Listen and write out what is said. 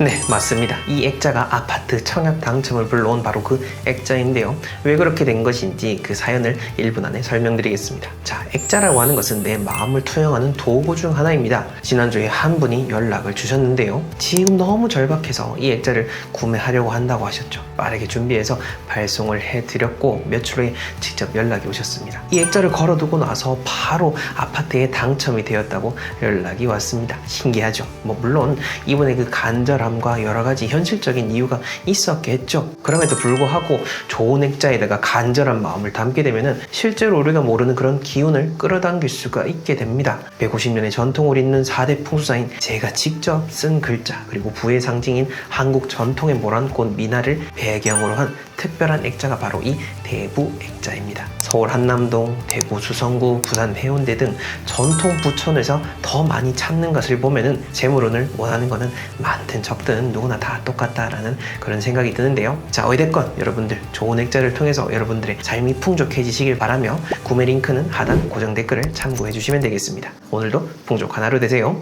네, 맞습니다. 이 액자가 아파트 청약 당첨을 불러온 바로 그 액자인데요. 왜 그렇게 된 것인지 그 사연을 1분 안에 설명드리겠습니다. 자, 액자라고 하는 것은 내 마음을 투영하는 도구 중 하나입니다. 지난주에 한 분이 연락을 주셨는데요. 지금 너무 절박해서 이 액자를 구매하려고 한다고 하셨죠. 빠르게 준비해서 발송을 해드렸고 며칠 후에 직접 연락이 오셨습니다. 이 액자를 걸어두고 나서 바로 아파트에 당첨이 되었다고 연락이 왔습니다. 신기하죠? 뭐 물론 이분의 그 간절 함과 여러 가지 현실적인 이유가 있었겠죠. 그럼에도 불구하고 좋은 액자에다가 간절한 마음을 담게 되면은 실제로 우리가 모르는 그런 기운을 끌어당길 수가 있게 됩니다. 150년의 전통을 잇는 4대 풍수사인 제가 직접 쓴 글자 그리고 부의 상징인 한국 전통의 모란꽃 미나를 배경으로 한 특별한 액자가 바로 이 대부 액자입니다. 서울 한남동, 대구 수성구, 부산 해운대 등 전통 부촌에서 더 많이 찾는 것을 보면은 재물운을 원하는 거는 많든 적든 누구나 다 똑같다라는 그런 생각이 드는데요. 자, 어찌됐건 여러분들 좋은 액자를 통해서 여러분들의 삶이 풍족해지시길 바라며 구매 링크는 하단 고정 댓글을 참고해 주시면 되겠습니다. 오늘도 풍족한 하루 되세요.